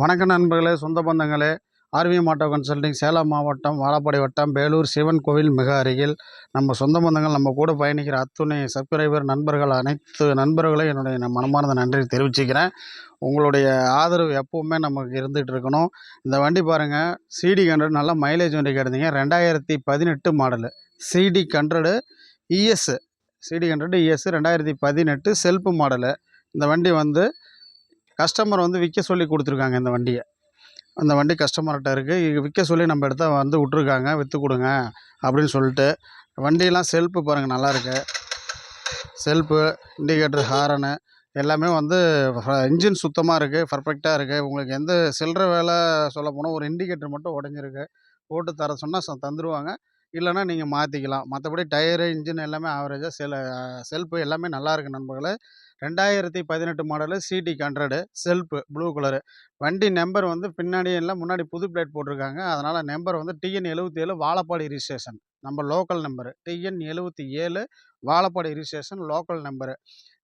வணக்கம் நண்பர்களே சொந்த பந்தங்களே. ஆர்வி மாட்டோ கன்சல்டிங் சேலம் மாவட்டம் வாழப்பாடி வட்டம் வேலூர் சிவன் கோவில் மிக அருகில். நம்ம சொந்த பந்தங்கள் நம்ம கூட பயணிக்கிற அத்துணை சப்ஸ்கிரைபர் நண்பர்கள் அனைத்து நண்பர்களையும் என்னுடைய நான் மனமார்ந்த நன்றி தெரிவிச்சுக்கிறேன். உங்களுடைய ஆதரவு எப்போவுமே நமக்கு இருந்துகிட்டு இருக்கணும். இந்த வண்டி பாருங்கள் சிடி ஹண்ட்ரட் நல்ல மைலேஜ் வண்டி கிடந்தீங்க ரெண்டாயிரத்தி பதினெட்டு model CD hundred ES CD hundred ES ரெண்டாயிரத்தி பதினெட்டு செல்ஃப் மாடலு இந்த வண்டி வந்து கஸ்டமர் வந்து விற்க சொல்லி கொடுத்துருக்காங்க இந்த வண்டியை. அந்த வண்டி கஸ்டமர்கிட்ட இருக்குது விற்க சொல்லி நம்ம இடத்த வந்து விட்ருக்காங்க விற்று கொடுங்க அப்படின்னு சொல்லிட்டு வண்டியெல்லாம் செல்ஃபு பாருங்கள் நல்லாயிருக்கு செல்ஃபு இண்டிகேட்ரு ஹாரனு எல்லாமே வந்து இன்ஜின் சுத்தமாக இருக்குது பர்ஃபெக்டாக இருக்குது உங்களுக்கு எந்த சில்லற வேலை சொல்ல போனால் ஒரு இண்டிகேட்டர் மட்டும் உடஞ்சிருக்கு. போட்டு தர சொன்னால் ச தந்துடுவாங்க இல்லைன்னா நீங்கள் மாற்றிக்கலாம் மற்றபடி டயரு இன்ஜின் எல்லாமே ஆவரேஜாக செல் செல்ஃபு எல்லாமே நல்லாயிருக்கு நண்பர்களே. ரெண்டாயிரத்தி பதினெட்டு model CD hundred self blue colour வண்டி நம்பர் வந்து பின்னாடி எல்லாம் முன்னாடி புது பிளேட் போட்டிருக்காங்க. அதனால் நம்பர் வந்து டிஎன் எழுபத்தி ஏழு வாழப்பாடி ரிஜிஸ்ட்ரேஷன் நம்ம லோக்கல் நம்பரு டிஎன் எழுபத்தி ஏழு வாழப்பாடி ரிஜிஸ்ட்ரேஷன் லோக்கல் நம்பரு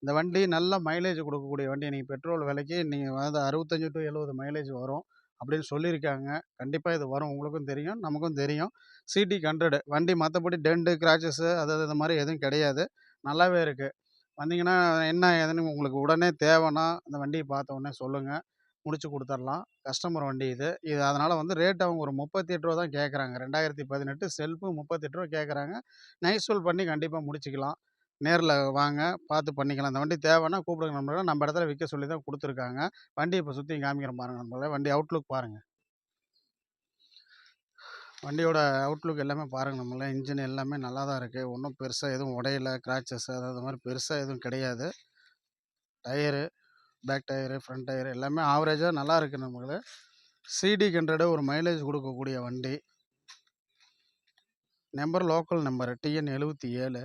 இந்த வண்டி நல்ல மைலேஜ் கொடுக்கக்கூடிய வண்டி. நீங்கள் பெட்ரோல் விலைக்கு நீங்கள் வந்து அறுபத்தஞ்சி டு எழுபது மைலேஜ் வரும். அப்படின்னு சொல்லியிருக்காங்க. கண்டிப்பாக இது வரும். உங்களுக்கும் தெரியும் நமக்கும் தெரியும். சிடி ஹண்ட்ரடு வண்டி மற்றபடி டெண்டு கிராச்சஸ்ஸு அது இது மாதிரி எதுவும் கிடையாது. நல்லாவே இருக்குது வந்தீங்கன்னா என்ன ஏதுன்னு உங்களுக்கு உடனே தேவைன்னா அந்த வண்டியை பார்த்த உடனே சொல்லுங்கள் முடிச்சு கொடுத்துடலாம் கஸ்டமர் வண்டி இது. இது அதனால் வந்து ரேட் அவங்க ஒரு முப்பத்தி எட்டு ரூபா தான் கேட்குறாங்க. ரெண்டாயிரத்தி பதினெட்டு செல்ஃபு முப்பத்தெட்டு ரூபா கேட்குறாங்க. நைசோல் பண்ணி கண்டிப்பாக முடிச்சிக்கலாம். நேரில் வாங்க பார்த்து பண்ணிக்கலாம். அந்த வண்டி தேவைன்னா கூப்பிடுங்க நம்மளால் நம்ம இடத்துல விற்க சொல்லி தான் கொடுத்துருக்காங்க. வண்டி இப்போ சுற்றி காமிக்கிறேன் பாருங்கள் நம்மள வண்டி அவுட்லுக் பாருங்கள் வண்டியோட அவுட்லுக் எல்லாமே பாருங்கள் நம்மள இன்ஜின் எல்லாமே நல்லா தான் இருக்குது ஒன்றும் பெருசாக எதுவும் உடையல. கிராச்சஸ் அதாவது மாதிரி பெருசாக எதுவும் கிடையாது. Tyre back tyre front tyre எல்லாமே ஆவரேஜாக நல்லா இருக்குது நம்மளுக்கு சிடி ஹண்ட்ரடு ஒரு மைலேஜ் கொடுக்கக்கூடிய வண்டி. நம்பர் லோக்கல் நம்பர் டிஎன் எழுபத்தி ஏழு.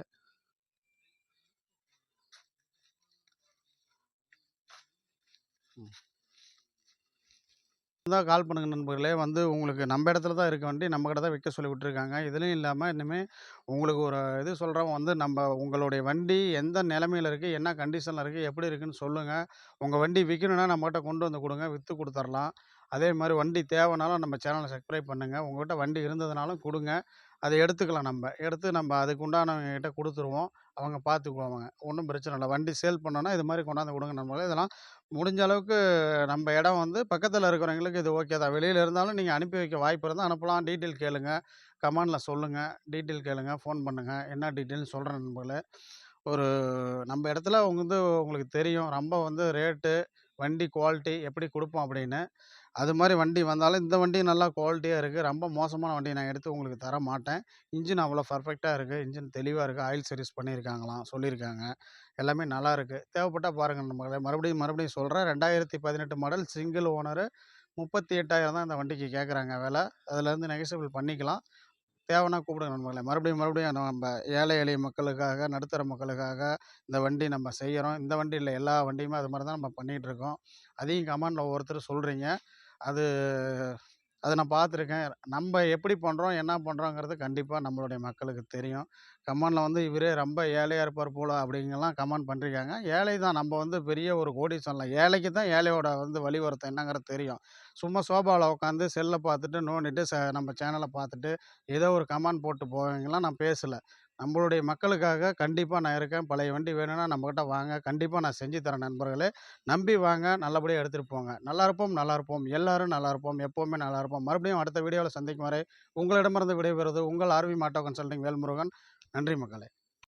தான் கால் பண்ணுங்க நண்பர்களே. வந்து உங்களுக்கு நம்ம இடத்துல தான் இருக்க வண்டி நம்ம கிட்ட தான் விற்க சொல்லி விட்டுருக்காங்க. இதுலேயும் இல்லாமல் இனிமேல் உங்களுக்கு ஒரு இது சொல்கிறோம் வந்து நம்ம உங்களுடைய வண்டி எந்த நிலமையில இருக்குது என்ன கண்டிஷனில் இருக்குது எப்படி இருக்குதுன்னு சொல்லுங்கள் உங்கள் வண்டி விற்கணுன்னா நம்மகிட்ட கொண்டு வந்து கொடுங்க. விற்று கொடுத்துர்லாம். அதே மாதிரி வண்டி தேவைனாலும் நம்ம சேனலை சப்ஸ்கிரைப் பண்ணுங்கள் உங்கள்கிட்ட வண்டி இருந்ததுனாலும் கொடுங்க. அதை எடுத்துக்கலாம் நம்ம. எடுத்து நம்ம அதுக்கு உண்டானவங்ககிட்ட கொடுத்துருவோம். அவங்க பார்த்துக்குவாங்க. ஒன்றும் பிரச்சனை இல்லை. வண்டி சேல் பண்ணோன்னா இது மாதிரி கொண்டாந்து கொடுங்க நம்மளே இதெல்லாம் முடிஞ்ச அளவுக்கு நம்ம இடம் வந்து பக்கத்தில் இருக்கிறவங்களுக்கு இது ஓகே தான். வெளியில் இருந்தாலும் நீங்கள் அனுப்பி வைக்க வாய்ப்பு இருந்தால் அனுப்பலாம். டீட்டெயில் கேளுங்கள் கமெண்டில் சொல்லுங்கள் டீட்டெயில் கேளுங்கள் ஃபோன் பண்ணுங்கள் என்ன டீட்டெயில்னு சொல்கிறேன் நண்பர்களே. ஒரு நம்ம இடத்துல வந்து உங்களுக்கு தெரியும். ரொம்ப வந்து ரேட்டு வண்டி குவாலிட்டி எப்படி கொடுப்போம் அப்படின்னு. அது மாதிரி வண்டி வந்தாலும் இந்த வண்டி நல்லா குவாலிட்டியாக இருக்குது ரொம்ப மோசமான வண்டி நான் எடுத்து உங்களுக்கு தர மாட்டேன். இன்ஜின் அவ்வளோ பர்ஃபெக்டாக இருக்குது இன்ஜின் தெளிவாக இருக்குது ஆயில் சர்வீஸ் பண்ணியிருக்காங்களாம் சொல்லியிருக்காங்க. எல்லாமே நல்லா இருக்குது தேவைப்பட்டால் பாருங்கள் நம்மளே. மறுபடியும் மறுபடியும் சொல்கிறேன் ரெண்டாயிரத்தி பதினெட்டு மாடல் சிங்கிள் ஓனரு முப்பத்தி எட்டாயிரம் தான் இந்த வண்டிக்கு கேட்குறாங்க விலை. அதுலேருந்து நெகசிபிள் பண்ணிக்கலாம். தேவைன்னா கூப்பிடுங்க நண்பர்களே. மறுபடியும் மறுபடியும் நம்ம ஏழை எளிய மக்களுக்காக நடுத்தர மக்களுக்காக இந்த வண்டி நம்ம செய்கிறோம் இந்த வண்டி இல்லை எல்லா வண்டியுமே அது மாதிரி தான் நம்ம பண்ணிகிட்ருக்கோம் அதையும் கமெண்டில் ஒவ்வொருத்தர் சொல்கிறீங்க அது அதை நான் பார்த்துருக்கேன். நம்ம எப்படி பண்ணுறோம் என்ன பண்ணுறோங்கிறது கண்டிப்பாக நம்மளுடைய மக்களுக்கு தெரியும். கமெண்டில் வந்து இவரே ரொம்ப ஏழையாக இருப்பார் போல அப்படிங்கலாம் கமெண்ட் பண்ணிருக்காங்க. ஏழை தான் நம்ம வந்து பெரிய ஒரு கோடி சொல்லலாம் ஏழைக்கு தான் ஏழையோட வந்து வழி என்னங்கிறது தெரியும். சும்மா சோபாவில் உட்காந்து செல்லை பார்த்துட்டு நோண்டிட்டு ச நம்ம சேனலை பார்த்துட்டு ஏதோ ஒரு கமெண்ட் போட்டு போவீங்களாம் நான் பேசலை. நம்மளுடைய மக்களுக்காக கண்டிப்பாக நான் இருக்கேன். பழைய வண்டி வேணும்னா நம்மக்கிட்ட வாங்க. கண்டிப்பாக நான் செஞ்சு தரேன் நண்பர்களே. நம்பி வாங்க. நல்லபடியாக எடுத்துகிட்டு போங்க. நல்லா இருப்போம் நல்லா இருப்போம். எல்லாரும் நல்லா இருப்போம். எப்போவுமே நல்லா இருப்போம். மறுபடியும் அடுத்த வீடியோவில் சந்திக்கும் வரை உங்களிடமிருந்து விடைபெறுவது உங்கள் ஆர்வி மாட்டோ கன்சல்டிங் வேல்முருகன். நன்றி மக்களே.